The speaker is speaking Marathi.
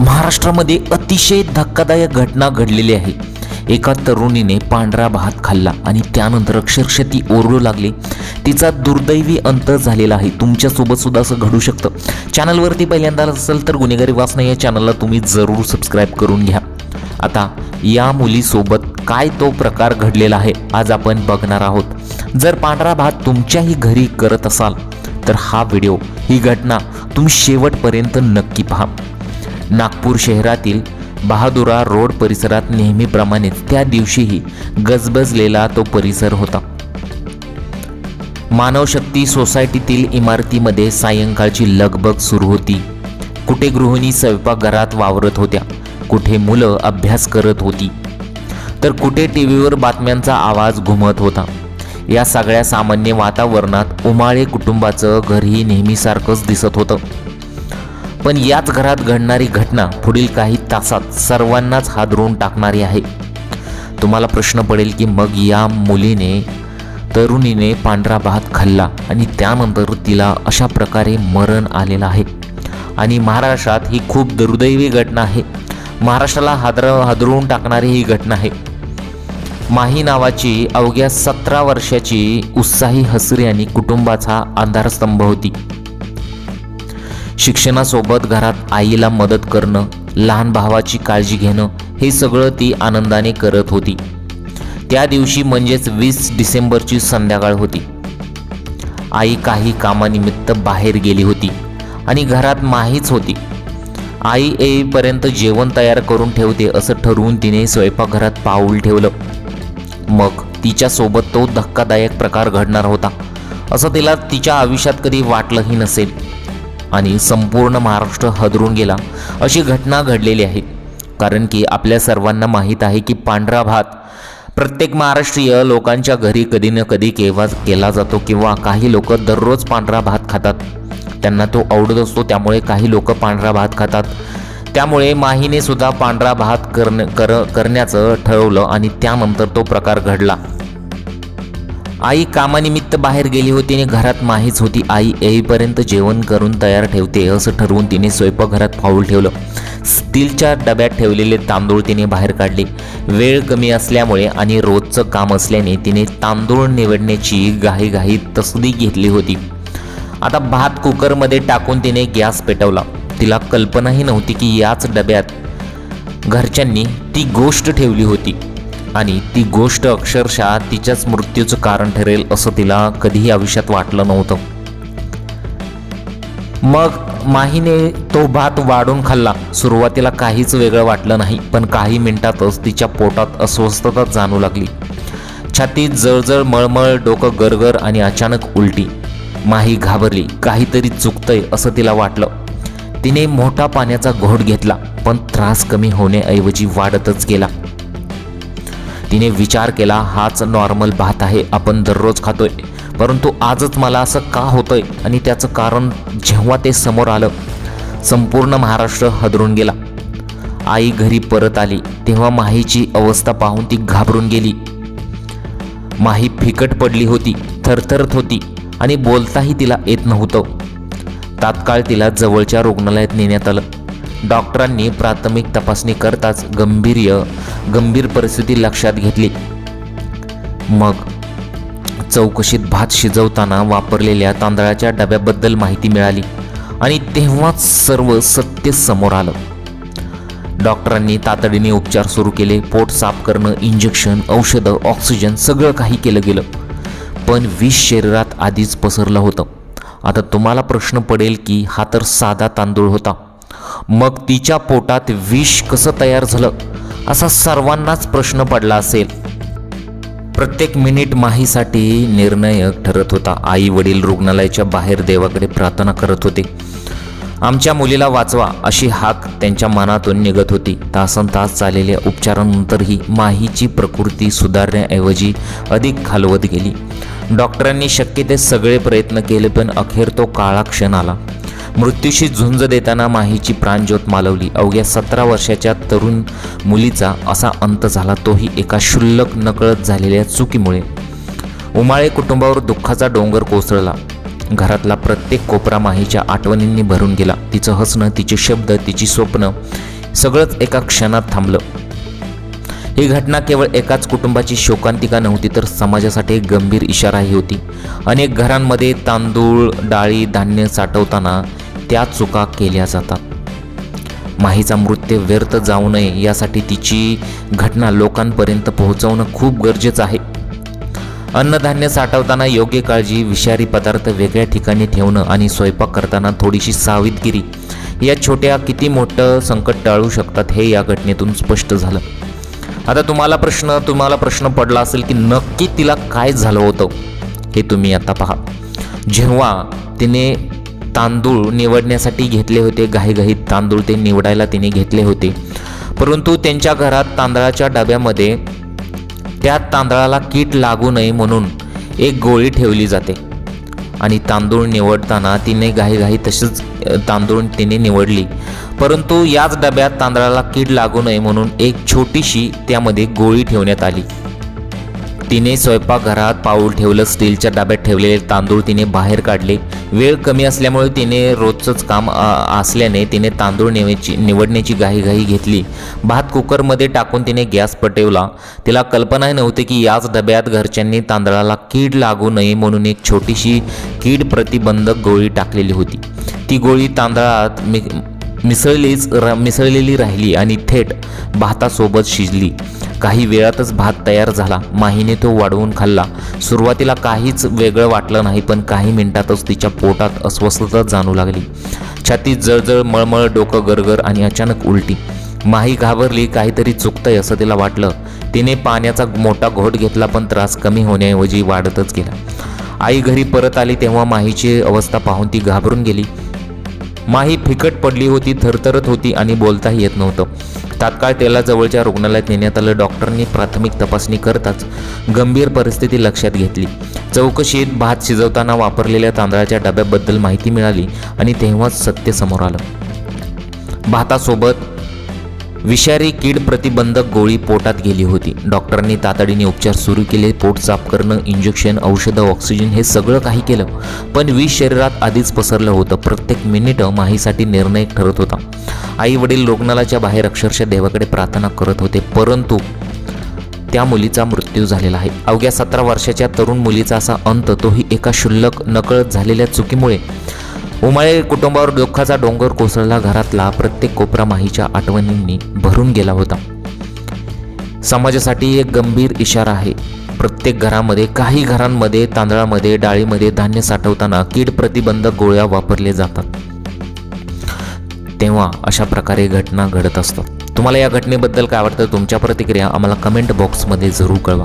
महाराष्ट्रामध्ये अतिशय धक्कादायक घटना घडलेली आहे. एका तरुणीने पांढरा भात खाल्ला आणि त्यानंतर अक्षरशः ती ओरडू लागली. तिचा दुर्दैवी अंत झालेला आहे. तुमच्यासोबत सुद्धा असं घडू शकतं. चॅनलवरती पहिल्यांदा असेल तर गुन्हेगारी वाचणं या चॅनलला तुम्ही जरूर सबस्क्राईब करून घ्या. आता या मुलीसोबत काय तो प्रकार घडलेला आहे आज आपण बघणार आहोत. जर पांढरा भात तुमच्याही घरी करत असाल तर हा व्हिडिओ ही घटना तुम्ही शेवटपर्यंत नक्की पहा. नागपूर शहरातील बहादुरा रोड परिसरात नेहमीप्रमाणेच त्या दिवशीही गजबजलेला तो परिसर होता. मानवशक्ती सोसायटीतील इमारतीमध्ये सायंकाळची लगबग सुरू होती. कुठे गृहिणी स्वयंपाकघरात वावरत होत्या कुठे मुलं अभ्यास करत होती तर कुठे टी व्हीवर बातम्यांचा आवाज घुमत होता. या सगळ्या सामान्य वातावरणात उमाळे कुटुंबाचं घरही नेहमीसारखंच दिसत होतं. पण याच घरात घडणारी घटना पुढील काही तासात सर्वांनाच हादरून टाकणारी आहे. तुम्हाला प्रश्न पडेल की मग या मुलीने तरुणीने पांढरा भात खाल्ला आणि त्यानंतर तिला अशा प्रकारे मरण आलेलं आहे. आणि महाराष्ट्रात ही खूप दुर्दैवी घटना आहे. महाराष्ट्राला हादर हादरवून टाकणारी ही घटना आहे. माही नावाची अवघ्या सतरा वर्षाची उत्साही हसरी आणि कुटुंबाचा आधारस्तंभ होती. शिक्षणासोबत घरात आईला मदत करणं लहान भावाची काळजी घेणं हे सगळं ती आनंदाने करत होती. त्या दिवशी म्हणजेच वीस डिसेंबरची संध्याकाळ होती. आई काही कामानिमित्त बाहेर गेली होती आणि घरात माहीच होती. आई येईपर्यंत जेवण तयार करून ठेवते असं ठरवून तिने स्वयंपाकघरात पाऊल ठेवलं. मग तिच्यासोबत तो धक्कादायक प्रकार घडणार होता. असं तिला तिच्या आयुष्यात कधी वाटलंही नसेल. आणि संपूर्ण महाराष्ट्र हदरून गेला. अशी घटना घडलेली आहे. कारण की आपल्या सर्वांना माहीत आहे की पांढरा भात प्रत्येक महाराष्ट्रीय लोकांच्या घरी कधी ना कधी केव्हा केला जातो किंवा काही लोक दररोज पांढरा भात खातात. त्यांना तो आवडत असतो त्यामुळे काही लोक पांढरा भात खातात. त्यामुळे माहीने सुद्धा पांढरा भात करण कर करण्याचं ठरवलं आणि त्यानंतर तो प्रकार घडला. आई कामानिमित्त बाहेर गेली होती आणि घरात माहीच होती. आई येईपर्यंत जेवण करून तयार ठेवते असं ठरवून तिने स्वयंपाकघरात पाऊल ठेवलं. स्टीलच्या डब्यात ठेवलेले तांदूळ तिने बाहेर काढले. वेळ कमी असल्यामुळे आणि रोजचं काम असल्याने तिने तांदूळ निवडण्याची घाईघाई तसदी घेतली होती. आता भात कुकरमध्ये टाकून तिने गॅस पेटवला. तिला कल्पनाही नव्हती की याच डब्यात घरच्यांनी ती गोष्ट ठेवली होती. आणि ती गोष्ट अक्षरशः तिच्याच मृत्यूचं कारण ठरेल असं तिला कधीही आयुष्यात वाटलं नव्हतं. मग माहीने तो भात वाढून खाल्ला. सुरुवातीला काहीच वेगळं वाटलं नाही पण काही मिनिटातच तिच्या पोटात अस्वस्थता जाणू लागली. छातीत जळजळ मळमळ डोकं गरगर आणि अचानक उलटी. माही घाबरली काहीतरी चुकतंय असं तिला वाटलं. तिने मोठा पाण्याचा घोट घेतला पण त्रास कमी होण्याऐवजी वाढतच गेला. तिने विचार केला हाच नॉर्मल भात आहे आपण दररोज खातोय. परंतु आजच मला असं का होतंय आणि त्याचं कारण जेव्हा ते समोर आलं संपूर्ण महाराष्ट्र हदरून गेला. आई घरी परत आली तेव्हा माहीची अवस्था पाहून ती घाबरून गेली. माही फिकट पडली होती थरथरत होती आणि बोलताही तिला येत नव्हतं. तात्काळ तिला जवळच्या रुग्णालयात नेण्यात आलं. डॉक्टरांनी प्राथमिक तपासणी करताच गंभीर्य गंभीर परिस्थिती लक्षात घेतली. मग चौकशीत भात शिजवताना वापरलेल्या तांदळाच्या डब्याबद्दल माहिती मिळाली आणि तेव्हाच सर्व सत्य समोर आलं. डॉक्टरांनी तातडीने उपचार सुरू केले पोट साफ करणं इंजेक्शन औषधं ऑक्सिजन सगळं काही केलं गेलं. पण विष शरीरात आधीच पसरलं होतं. आता तुम्हाला प्रश्न पडेल की हा तर साधा तांदूळ होता. मग तिच्या पोटात विष कसं तयार झालं? असा सर्वांनाच प्रश्न पडला असेल. प्रत्येक मिनिट माहीसाठी निर्णयक ठरत होता. आई वडील रुग्णालयाच्या बाहेर देवाकडे प्रार्थना करत होते. आमच्या मुलीला वाचवा अशी हाक त्यांच्या मनातून निघत होती. तासन तास चाललेल्या उपचारानंतरही माहीची प्रकृती सुधारण्याऐवजी अधिक खालवत गेली. डॉक्टरांनी शक्य ते सगळे प्रयत्न केले पण अखेर तो काळा क्षण आला. मृत्यूशी झुंज देताना माहीची प्राणज्योत मालवली. अवघ्या सतरा वर्षाच्या तरुण मुलीचा असा अंत झाला तोही एका क्षुल्लक नकळत झालेल्या चुकीमुळे. उमाळे कुटुंबावर दुःखाचा डोंगर कोसळला. घरातला प्रत्येक कोपरा माहीच्या आठवणींनी भरून गेला. तिचं हसणं तिचे शब्द तिची स्वप्न सगळंच एका क्षणात थांबलं. ही घटना केवळ एकाच कुटुंबाची शोकांतिका नव्हती तर समाजासाठी एक गंभीर इशाराही होती. अनेक घरांमध्ये तांदूळ डाळी धान्य साठवताना त्या चुका केल्या जातात. माहीचा मृत्यू व्यर्थ जाऊ नये यासाठी तिची घटना लोकांपर्यंत पोहोचवणं खूप गरजेचं आहे. अन्नधान्य साठवताना योग्य काळजी विषारी पदार्थ वेगळ्या ठिकाणी ठेवणं आणि स्वयंपाक करताना थोडीशी सावधगिरी या छोट्या किती मोठं संकट टाळू शकतात हे या घटनेतून स्पष्ट झालं. आता तुम्हाला प्रश्न तुम्हाला प्रश्न पडला असेल की नक्की तिला काय झालं होतं हे तुम्ही आता पहा. जेव्हा तिने तांदूळ निवडण्यासाठी घेतले होते. घाईघाईत तांदूळ ते निवडायला तिने घेतले होते. परंतु त्यांच्या घरात तांदळाच्या डब्यामध्ये त्या तांदळाला कीड लागू नये म्हणून एक गोळी ठेवली जाते. आणि तांदूळ निवडताना तिने घाईघाई तशीच तांदूळ तिने निवडली. परंतु याच डब्यात तांदळाला कीड लागू नये म्हणून एक छोटीशी त्यामध्ये गोळी ठेवण्यात आली. तिने स्वयंपाकघरात पाऊल ठेवलं स्टीलच्या डब्यात ठेवलेले तांदूळ तिने बाहेर काढले. वेळ कमी असल्यामुळे तिने रोजचंच काम असल्याने तिने तांदूळ निवायची निवडण्याची घाईघाई घेतली. भात कुकरमध्ये टाकून तिने गॅस पटवला. तिला कल्पनाही नव्हती की याच डब्यात घरच्यांनी तांदळाला कीड लागू नये म्हणून एक छोटीशी कीड प्रतिबंधक गोळी टाकलेली होती. ती गोळी तांदळात मी मिसळलीच र मिसळलेली राहिली आणि थेट भातासोबत शिजली. काही वेळातच भात तयार झाला. माहीने तो वाढवून खाल्ला. सुरुवातीला काहीच वेगळं वाटलं नाही पण काही मिनिटातच तिच्या पोटात अस्वस्थता जाणू लागली. छातीत जळजळ मळमळ डोकं गरगर आणि अचानक उलटी. माही घाबरली काहीतरी चुकतंय असं तिला वाटलं. तिने पाण्याचा मोठा घोट घेतला पण त्रास कमी होण्याऐवजी वाढतच गेला. आई घरी परत आली तेव्हा माहीची अवस्था पाहून ती घाबरून गेली. माही फिकट पडली होती थरथरत होती आणि बोलताही येत नव्हतं. तात्काळ त्याला जवळच्या रुग्णालयात नेण्यात आलं. डॉक्टरांनी प्राथमिक तपासणी करताच गंभीर परिस्थिती लक्षात घेतली. चौकशीत भात शिजवताना वापरलेल्या तांदळाच्या डब्याबद्दल माहिती मिळाली आणि तेव्हाच सत्य समोर आलं. भातासोबत विषारी कीड प्रतिबंधक गोळी पोटात गेली होती. डॉक्टरांनी तातडीने उपचार सुरू केले. पोट साफ करणं इंजेक्शन औषधं ऑक्सिजन हे सगळं काही केलं. पण विष शरीरात आधीच पसरलं होतं. प्रत्येक मिनिटं माहीसाठी निर्णय ठरत होता. आई वडील रुग्णालयाच्या बाहेर अक्षरशः देवाकडे प्रार्थना करत होते. परंतु त्या मुलीचा मृत्यू झालेला आहे. अवघ्या सतरा वर्षाच्या तरुण मुलीचा असा अंत तोही एका क्षुल्लक नकळत झालेल्या चुकीमुळे उमाळे कुटुंबावर दुःखाचा डोंगर कोसळला घरातला प्रत्येक कोपरा माहीच्या आठवणींनी भरून गेला होता. समाजासाठी एक गंभीर इशारा आहे. प्रत्येक घरामध्ये काही घरांमध्ये तांदळामध्ये डाळीमध्ये धान्य साठवताना कीड प्रतिबंधक गोळ्या वापरले जातात. तेव्हा अशा प्रकारे घटना घडत असतात. तुम्हाला या घटनेबद्दल काय वाटतं? तुमच्या प्रतिक्रिया आम्हाला कमेंट बॉक्समध्ये जरूर कळवा.